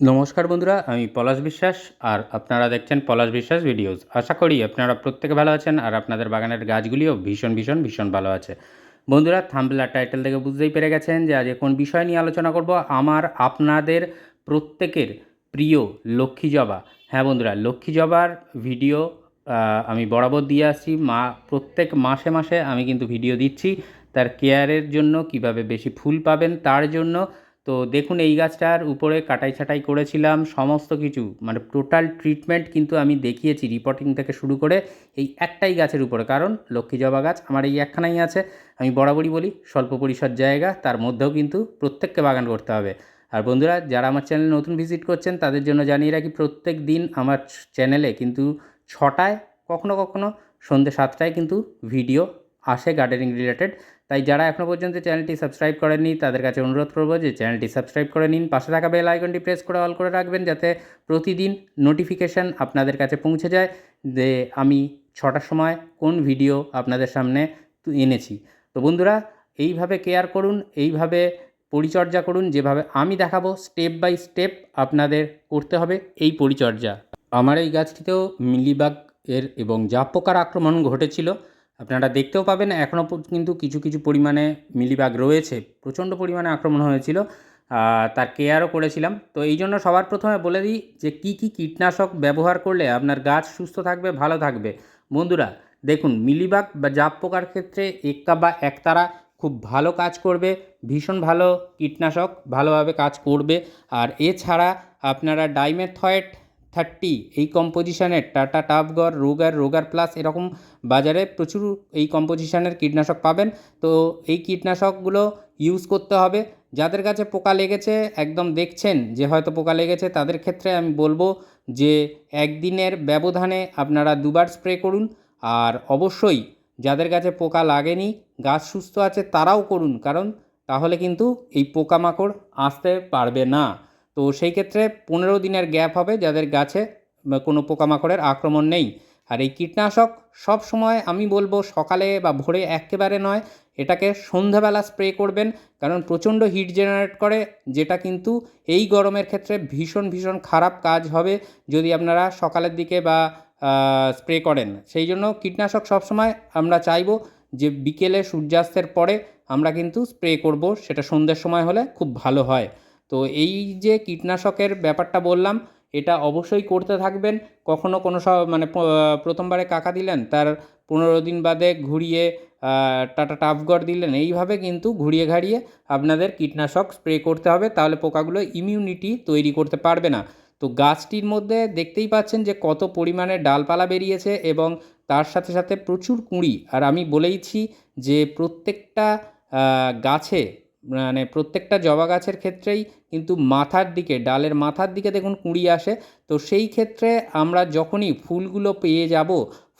নমস্কার বন্ধুরা, আমি পলাশ বিশ্বাস আর আপনারা দেখছেন পলাশ বিশ্বাস ভিডিওস। আশা করি আপনারা প্রত্যেকে ভালো আছেন আর আপনাদের বাগানের গাছগুলিও ভীষণ ভীষণ ভীষণ ভালো আছে। বন্ধুরা থাম্বলার টাইটেল থেকে বুঝতেই পেরে গেছেন যে আজ কোন বিষয় নিয়ে আলোচনা করব। আমার, আপনাদের প্রত্যেকের প্রিয় লক্ষ্মী জবা। হ্যাঁ বন্ধুরা, লক্ষ্মী জবার ভিডিও আমি বরাবর দিয়ে আসছি। মা, প্রত্যেক মাসে মাসে আমি কিন্তু ভিডিও দিচ্ছি। তার কেয়ারের জন্য কীভাবে বেশি ফুল পাবেন তার জন্য তো দেখুন, এই গাছটার উপরে কাটাই ছাটাই করেছিলাম, সমস্ত কিছু মানে টোটাল ট্রিটমেন্ট কিন্তু আমি দেখিয়েছি রিপোর্টিং থেকে শুরু করে এই একটাই গাছের উপরে। কারণ লক্ষ্মী জবা গাছ আমার এই একখানাই আছে, আমি বরাবরই বলি, স্বল্প পরিসর জায়গা, তার মধ্যেও কিন্তু প্রত্যেককে বাগান করতে হবে। আর বন্ধুরা, যারা আমার চ্যানেল নতুন ভিজিট করছেন, তাদের জন্য জানিয়ে রাখি, প্রত্যেক দিন আমার চ্যানেলে কিন্তু ছটায়, কখনো কখনো সন্ধ্যে সাতটায় কিন্তু ভিডিও আসে গার্ডেনিং রিলেটেড তাই যারা এখনও পর্যন্ত চ্যানেলটি সাবস্ক্রাইব করেননি, তাদের কাছে অনুরোধ করব যে চ্যানেলটি সাবস্ক্রাইব করে নিন। পাশে থাকা বেল আইকনটি প্রেস করে অল করে রাখবেন যাতে প্রতিদিন নোটিফিকেশান আপনাদের কাছে পৌঁছে যায় যে আমি ছটার সময় কোন ভিডিও আপনাদের সামনে এনেছি। তো বন্ধুরা, এইভাবে কেয়ার করুন, এইভাবে পরিচর্যা করুন, যেভাবে আমি দেখাবো স্টেপ বাই স্টেপ আপনাদের করতে হবে এই পরিচর্যা। আমার এই গাছটিতেও মিলিবাগ এর এবং জাপ পোকার আক্রমণ ঘটেছিল। আপনারা দেখতেও পাবেন এখনও কিন্তু কিছু কিছু পরিমাণে মিলিবাগ রয়েছে। প্রচণ্ড পরিমাণে আক্রমণ হয়েছিল তার কেয়ারও করেছিলাম। তো এই জন্য সবার প্রথমে বলে দিই যে কি কি কীটনাশক ব্যবহার করলে আপনার গাছ সুস্থ থাকবে, ভালো থাকবে। বন্ধুরা, দেখুন, মিলিবাগ বা জাপ পোকার ক্ষেত্রে এক্কা বা একতারা খুব ভালো কাজ করবে, ভীষণ ভালো কীটনাশক ভালোভাবে কাজ করবে। আর এছাড়া আপনারা ডাইমেথয়েট থার্টি এই কম্পোজিশনের টাটা টাপগর রোগার রোগার প্লাস এরকম বাজারে প্রচুর এই কম্পোজিশনের কীটনাশক পাবেন। তো এই কীটনাশকগুলো ইউজ করতে হবে। যাদের কাছে পোকা লেগেছে, একদম দেখছেন যে হয়তো পোকা লেগেছে, তাদের ক্ষেত্রে আমি বলব যে একদিনের ব্যবধানে আপনারা দুবার স্প্রে করুন। আর অবশ্যই যাদের কাছে পোকা লাগেনি, গাছ সুস্থ আছে, তারাও করুন। কারণ তাহলে কিন্তু এই পোকামাকড় আসতে পারবে না। তো সেই ক্ষেত্রে পনেরো দিনের গ্যাপ হবে যাদের গাছে কোনো পোকামাকড়ের আক্রমণ নেই। আর এই কীটনাশক সব সময় আমি বলব সকালে বা ভোরে একেবারে নয়, এটাকে সন্ধ্যাবেলা স্প্রে করবেন। কারণ প্রচণ্ড হিট জেনারেট করে, যেটা কিন্তু এই গরমের ক্ষেত্রে ভীষণ ভীষণ খারাপ কাজ হবে যদি আপনারা সকালের দিকে বা স্প্রে করেন। সেই জন্য কীটনাশক সবসময় আমরা চাইব যে বিকেলে সূর্যাস্তের পরে আমরা কিন্তু স্প্রে করব, সেটা সন্ধ্যের সময় হলে খুব ভালো হয়। তো এই যে কীটনাশকের ব্যাপারটা বললাম, এটা অবশ্যই করতে থাকবেন। কখনো কোনো সব মানে প্রথমবারে কাকা দিলেন, তার পনেরো দিন বাদে ঘুরিয়ে টাটা টাফগড় দিলেন, এইভাবে কিন্তু ঘুরিয়ে ঘাড়িয়ে আপনাদের কীটনাশক স্প্রে করতে হবে, তাহলে পোকাগুলো ইমিউনিটি তৈরি করতে পারবে না। তো গাছটির মধ্যে দেখতেই পাচ্ছেন যে কত পরিমাণে ডালপালা বেরিয়েছে এবং তার সাথে সাথে প্রচুর কুঁড়ি। আর আমি বলেইছি যে প্রত্যেকটা গাছে মানে প্রত্যেকটা জবা গাছের ক্ষেত্রেই কিন্তু মাথার দিকে, ডালের মাথার দিকে দেখুন কুঁড়ি আসে। তো সেই ক্ষেত্রে আমরা যখনই ফুলগুলো পেয়ে যাব,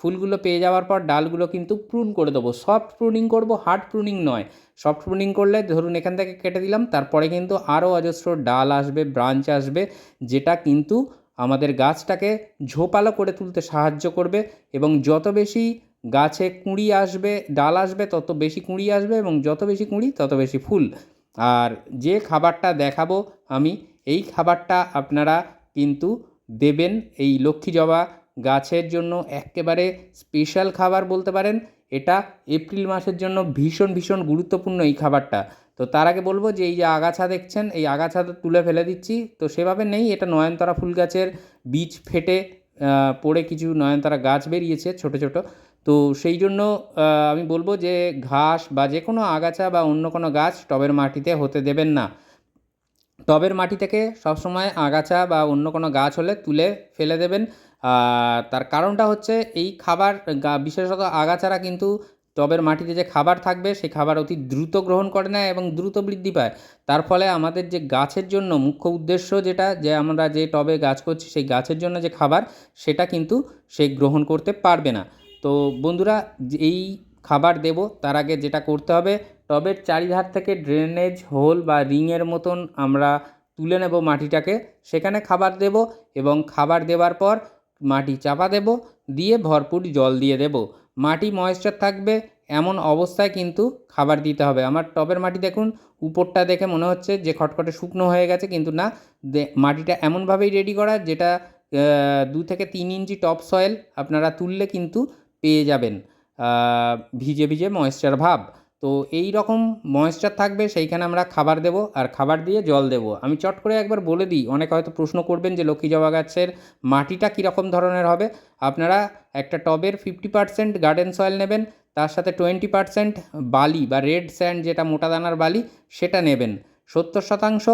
ফুলগুলো পেয়ে যাওয়ার পর ডালগুলো কিন্তু প্রুন করে দেবো। সফট প্রুনিং করব হার্ড প্রুনিং নয়। সফট প্রুনিং করলে ধরুন এখান থেকে কেটে দিলাম, তারপরে কিন্তু আরও অজস্র ডাল আসবে ব্রাঞ্চ আসবে, যেটা কিন্তু আমাদের গাছটাকে ঝোপালো করে তুলতে সাহায্য করবে এবং যত বেশি গাছে কুঁড়ি আসবে, ডাল আসবে, তত বেশি কুঁড়ি আসবে এবং যত বেশি কুঁড়ি, তত বেশি ফুল। আর যে খাবারটা দেখাবো আমি, এই খাবারটা আপনারা কিন্তু দেবেন এই লক্ষ্মী জবা গাছের জন্য একেবারে স্পেশাল খাবার বলতে পারেন। এটা এপ্রিল মাসের জন্য ভীষণ ভীষণ গুরুত্বপূর্ণ এই খাবারটা। তো তার আগে বলব যে এই যে আগাছা দেখছেন, এই আগাছা তুলে ফেলে দিচ্ছি। তো সেভাবে নেই, এটা নয়নতারা ফুল গাছের বীজ ফেটে পড়ে কিছু নয়নতারা গাছ বেরিয়েছে ছোট ছোট। তো সেই জন্য আমি বলব যে ঘাস বা যে কোনো আগাছা বা অন্য কোনো গাছ টবের মাটিতে হতে দেবেন না। টবের মাটি থেকে সবসময় আগাছা বা অন্য কোনো গাছ হলে তুলে ফেলে দেবেন। তার কারণটা হচ্ছে এই খাবার বিশেষত আগাছারা কিন্তু টবের মাটিতে যে খাবার থাকবে সেই খাবার অতি দ্রুত গ্রহণ করে নেয় এবং দ্রুত বৃদ্ধি পায়। তার ফলে আমাদের যে গাছের জন্য মুখ্য উদ্দেশ্য যেটা, যে আমরা যে টবে গাছ করছি, সেই গাছের জন্য যে খাবার, সেটা কিন্তু সে গ্রহণ করতে পারবে না। তো বন্ধুরা এই খাবার দেব, তার আগে যেটা করতে হবে, টবের চারিধার থেকে ড্রেনেজ হোল বা রিংয়ের মতন আমরা তুলে নেব মাটিটাকে। সেখানে খাবার দেব এবং খাবার দেওয়ার পর মাটি চাপা দেব, দিয়ে ভরপুর জল দিয়ে দেব। মাটি ময়েশ্চার থাকবে, এমন অবস্থায় কিন্তু খাবার দিতে হবে। আমার টবের মাটি দেখুন, উপরটা দেখে মনে হচ্ছে যে খটখটে শুকনো হয়ে গেছে, কিন্তু না মাটিটা এমনভাবেই রেডি করা, যেটা দু থেকে তিন ইঞ্চি টপ সয়েল আপনারা তুললে কিন্তু পেয়ে যাবেন। ভিজে ভিজে ময়েশ্চার ভাব। তো এই রকম ময়েশ্চার থাকবে, সেইখানে আমরা খাবার দেব আর খাবার দিয়ে জল দেব। আমি চট করে একবার বলে দিই, অনেকে হয়তো প্রশ্ন করবেন যে লক্ষ্মী জবা গাছের মাটিটা কীরকম ধরনের হবে। আপনারা একটা টবের ফিফটি পার্সেন্ট গার্ডেন সয়েল নেবেন, তার সাথে টোয়েন্টি পার্সেন্ট বালি বা রেড স্যান্ড যেটা মোটা দানার বালি, সেটা নেবেন। সত্তর শতাংশ,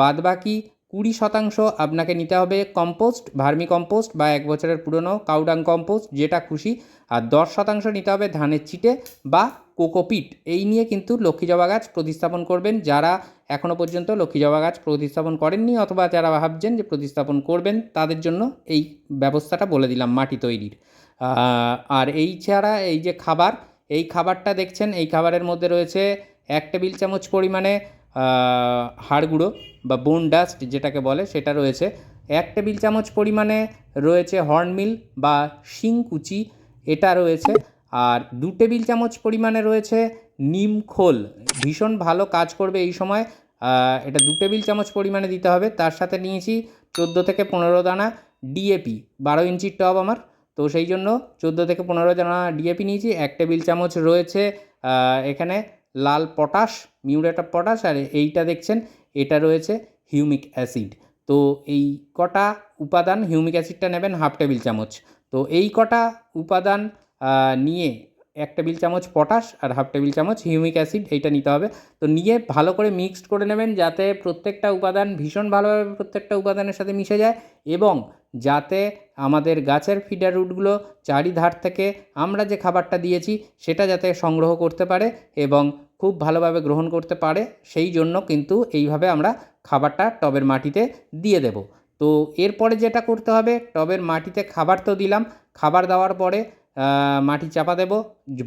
বাদবাকি কুড়ি শতাংশ আপনাকে নিতে হবে কম্পোস্ট, ভার্মি কম্পোস্ট বা এক বছরের পুরনো কাউডাং কম্পোস্ট, যেটা খুশি। আর দশ শতাংশ নিতে হবে ধানের চিটে বা কোকোপিট এই নিয়ে কিন্তু লক্ষ্মী জবা গাছ প্রতিস্থাপন করবেন। যারা এখনও পর্যন্ত লক্ষ্মী জবা গাছ প্রতিস্থাপন করেননি অথবা যারা ভাবছেন যে প্রতিস্থাপন করবেন, তাদের জন্য এই ব্যবস্থাটা বলে দিলাম, মাটি তৈরির। আর এই ছাড়া এই যে খাবার, এই খাবারটা দেখছেন, এই খাবারের মধ্যে রয়েছে এক টেবিল চামচ পরিমাণে হাড় গুঁড়ো বা বোন ডাস্ট যেটাকে বলে, সেটা রয়েছে। এক টেবিল চামচ পরিমাণে রয়েছে হর্নমিল বা শিংকুচি এটা রয়েছে। আর দু টেবিল চামচ পরিমাণে রয়েছে নিম খোল। ভীষণ ভালো কাজ করবে এই সময়। এটা দু টেবিল চামচ পরিমাণে দিতে হবে। তার সাথে নিয়েছি চোদ্দ থেকে পনেরো দানা ডিএপি বারো ইঞ্চির টব আমার। তো সেই জন্য চোদ্দ থেকে পনেরো দানা ডিএপি নিয়েছি। এক টেবিল চামচ রয়েছে এখানে লাল পটাশ মিউরেট অফ পটাশ, আর এইটা দেখছেন, এটা রয়েছে হিউমিক অ্যাসিড। তো এই কটা উপাদান হিউমিক অ্যাসিডটা নেবেন হাফ টেবিল চামচ। তো এই কটা উপাদান নিয়ে এক টেবিল চামচ পটাশ আর হাফ টেবিল চামচ হিউমিক অ্যাসিড, এইটা নিতে হবে। তো নিয়ে ভালো করে মিক্সড করে নেবেন যাতে প্রত্যেকটা উপাদান ভীষণ ভালোভাবে প্রত্যেকটা উপাদানের সাথে মিশে যায় এবং যাতে আমাদের গাছের ফিডার রুটগুলো চারিধার থেকে আমরা যে খাবারটা দিয়েছি সেটা যাতে সংগ্রহ করতে পারে এবং খুব ভালোভাবে গ্রহণ করতে পারে, সেই জন্য কিন্তু এইভাবে আমরা খাবারটা টবের মাটিতে দিয়ে দেব। তো এরপরে যেটা করতে হবে, টবের মাটিতে খাবার তো দিলাম, খাবার দেওয়ার পরে মাটি চাপা দেব,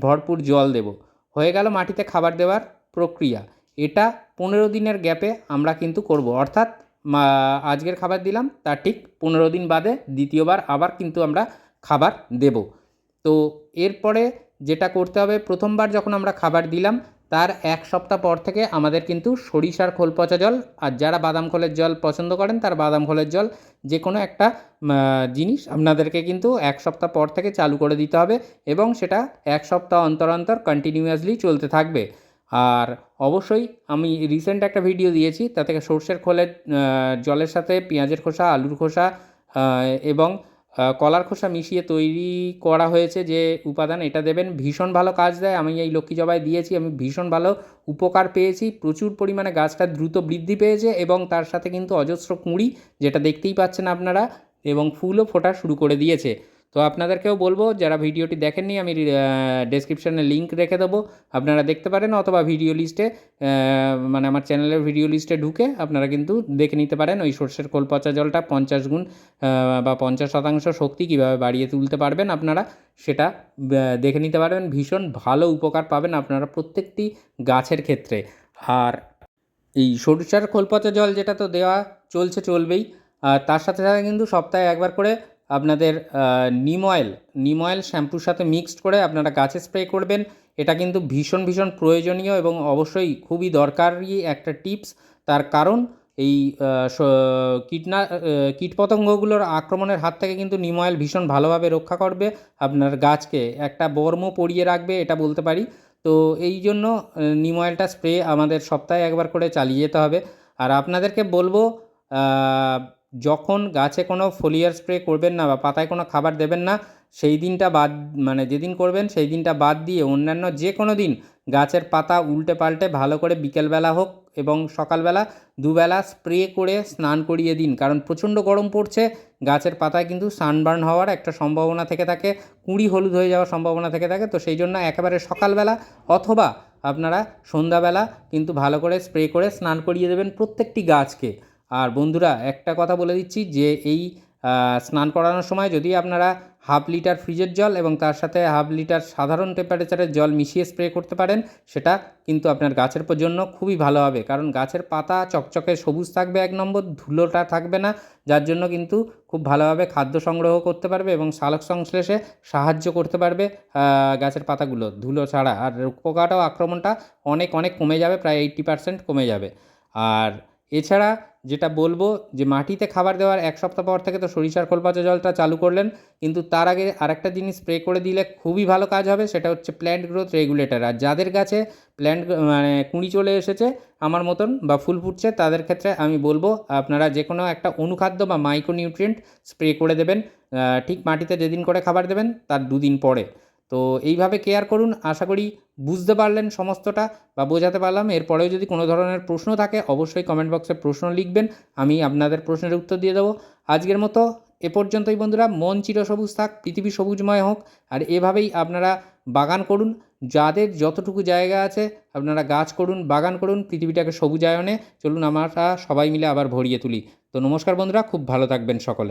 ভরপুর জল দেব। হয়ে গেল মাটিতে খাবার দেওয়ার প্রক্রিয়া। এটা পনেরো দিনের গ্যাপে আমরা কিন্তু করব। অর্থাৎ আজকের খাবার দিলাম, তার ঠিক পনেরো দিন বাদে দ্বিতীয়বার আবার কিন্তু আমরা খাবার দেব। তো এরপরে যেটা করতে হবে, প্রথমবার যখন আমরা খাবার দিলাম তার এক সপ্তাহ পর থেকে আমাদের কিন্তু সরিষার খোল পচা জল, আর যারা বাদাম খোলের জল পছন্দ করেন তার বাদাম খোলের জল যে কোনো একটা জিনিস আপনাদেরকে কিন্তু এক সপ্তাহ পর থেকে চালু করে দিতে হবে এবং সেটা এক সপ্তাহ অন্তর অন্তর কন্টিনিউয়াসলি চলতে থাকবে। আর অবশ্যই আমি রিসেন্ট একটা ভিডিও দিয়েছি তা থেকে সর্ষের খোলের জলের সাথে পেঁয়াজের খোসা, আলুর খোসা এবং কলার খোসা মিশিয়ে তৈরি করা হয়েছে যে উপাদান এটা দেবেন। ভীষণ ভালো কাজ দেয়। আমি এই লক্ষ্মী জবাই দিয়েছি। আমি ভীষণ ভালো উপকার পেয়েছি। প্রচুর পরিমাণে গাছটা দ্রুত বৃদ্ধি পেয়েছে এবং তার সাথে কিন্তু অজস্র কুঁড়ি, যেটা দেখতেই পাচ্ছেন আপনারা, এবং ফুলও ফোটা শুরু করে দিয়েছে। তো আপনাদেরকেও বলব, যারা ভিডিওটি দেখেননি, আমি ডেসক্রিপশানে লিঙ্ক রেখে দেবো। আপনারা দেখতে পারেন অথবা ভিডিও লিস্টে মানে আমার চ্যানেলের ভিডিও লিস্টে ঢুকে আপনারা কিন্তু দেখে নিতে পারেন ওই সর্ষের খোল পচা জলটা, পঞ্চাশ গুণ বা পঞ্চাশ শতাংশ শক্তি কীভাবে বাড়িয়ে তুলতে পারবেন আপনারা সেটা দেখে নিতে পারবেন। ভীষণ ভালো উপকার পাবেন আপনারা প্রত্যেকটি গাছের ক্ষেত্রে। আর এই সরিষার খোল পচা জল যেটা তো দেওয়া চলছে, চলবেই। আর তার সাথে সাথে কিন্তু সপ্তাহে একবার করে আপনাদের নিম অয়েল নিম অয়েল শ্যাম্পুর সাথে মিক্সড করে আপনারা গাছে স্প্রে করবেন। এটা কিন্তু ভীষণ ভীষণ প্রয়োজনীয় এবং অবশ্যই খুবই দরকারি একটা টিপস তার কারণ এই কীটনা কীটপতঙ্গগুলোর আক্রমণের হাত থেকে কিন্তু নিম অয়েল ভীষণ ভালোভাবে রক্ষা করবে আপনার গাছকে। একটা বর্ম পরিয়ে রাখবে, এটা বলতে পারি। তো এই জন্য নিম অয়েলটা স্প্রে আমাদের সপ্তাহে একবার করে চালিয়ে যেতে হবে। আর আপনাদেরকে বলব যখন গাছে কোনো ফোলিয়ার স্প্রে করবেন না বা পাতায় কোনো খাবার দেবেন না, সেই দিনটা বাদ মানে যেদিন করবেন সেই দিনটা বাদ দিয়ে অন্যান্য যে কোনো দিন গাছের পাতা উল্টে পাল্টে ভালো করে বিকেলবেলা হোক এবং সকালবেলা দুবেলা স্প্রে করে স্নান করিয়ে দিন। কারণ প্রচণ্ড গরম পড়ছে, গাছের পাতায় কিন্তু সানবার্ন হওয়ার একটা সম্ভাবনা থেকে থাকে, কুঁড়ি হলুদ হয়ে যাওয়ার সম্ভাবনা থেকে থাকে। তো সেই জন্য একেবারে সকালবেলা অথবা আপনারা সন্ধ্যাবেলা কিন্তু ভালো করে স্প্রে করে স্নান করিয়ে দেবেন প্রত্যেকটি গাছকে। আর বন্ধুরা, একটা কথা বলে দিচ্ছি যে এই স্নান করানোর সময় যদি আপনারা হাফ লিটার ফ্রিজের জল এবং তার সাথে হাফ লিটার সাধারণ টেম্পারেচারের জল মিশিয়ে স্প্রে করতে পারেন, সেটা কিন্তু আপনার গাছের জন্য খুবই ভালো হবে। কারণ গাছের পাতা চকচকে সবুজ থাকবে এক নম্বর, ধুলোটা থাকবে না, যার জন্য কিন্তু খুব ভালোভাবে খাদ্য সংগ্রহ করতে পারবে এবং সালোক সংশ্লেষে সাহায্য করতে পারবে গাছের পাতাগুলো। ধুলো ছাড়া। আর পোকাটাও আক্রমণটা অনেক অনেক কমে যাবে, প্রায় এইট্টি পার্সেন্ট কমে যাবে। আর এছাড়া যেটা বলব যে মাটিতে খাবার দেওয়ার এক সপ্তাহ পর থেকে তো সরিষার খোল পচা জলটা চালু করলেন, কিন্তু তার আগে আরেকটা জিনিস স্প্রে করে দিলে খুবই ভালো কাজ হবে, সেটা হচ্ছে প্ল্যান্ট গ্রোথ রেগুলেটর আর যাদের গাছে প্ল্যান্ট মানে কুঁড়ি চলে এসেছে আমার মতন বা ফুল ফুটছে, তাদের ক্ষেত্রে আমি বলব আপনারা যে কোনো একটা অনুখাদ্য বা মাইক্রো নিউট্রিয়েন্ট স্প্রে করে দেবেন। ঠিক মাটিতে যেদিন করে খাবার দেবেন, তার দুদিন পরে। তো এইভাবে কেয়ার করুন। আশা করি বুঝতে পারলেন সমস্তটা বা বোঝাতে পারলাম। এরপরেও যদি কোনো ধরনের প্রশ্ন থাকে, অবশ্যই কমেন্ট বক্সে প্রশ্ন লিখবেন। আমি আপনাদের প্রশ্নের উত্তর দিয়ে দেবো। আজকের মতো এ পর্যন্তই বন্ধুরা। মন চিরসবুজ থাক, পৃথিবী সবুজময় হোক। আর এভাবেই আপনারা বাগান করুন। যাদের যতটুকু জায়গা আছে, আপনারা গাছ করুন, বাগান করুন, পৃথিবীটাকে সবুজায়নে। চলুন আমরা সবাই মিলে আবার ভরিয়ে তুলি। তো নমস্কার বন্ধুরা, খুব ভালো থাকবেন সকলে।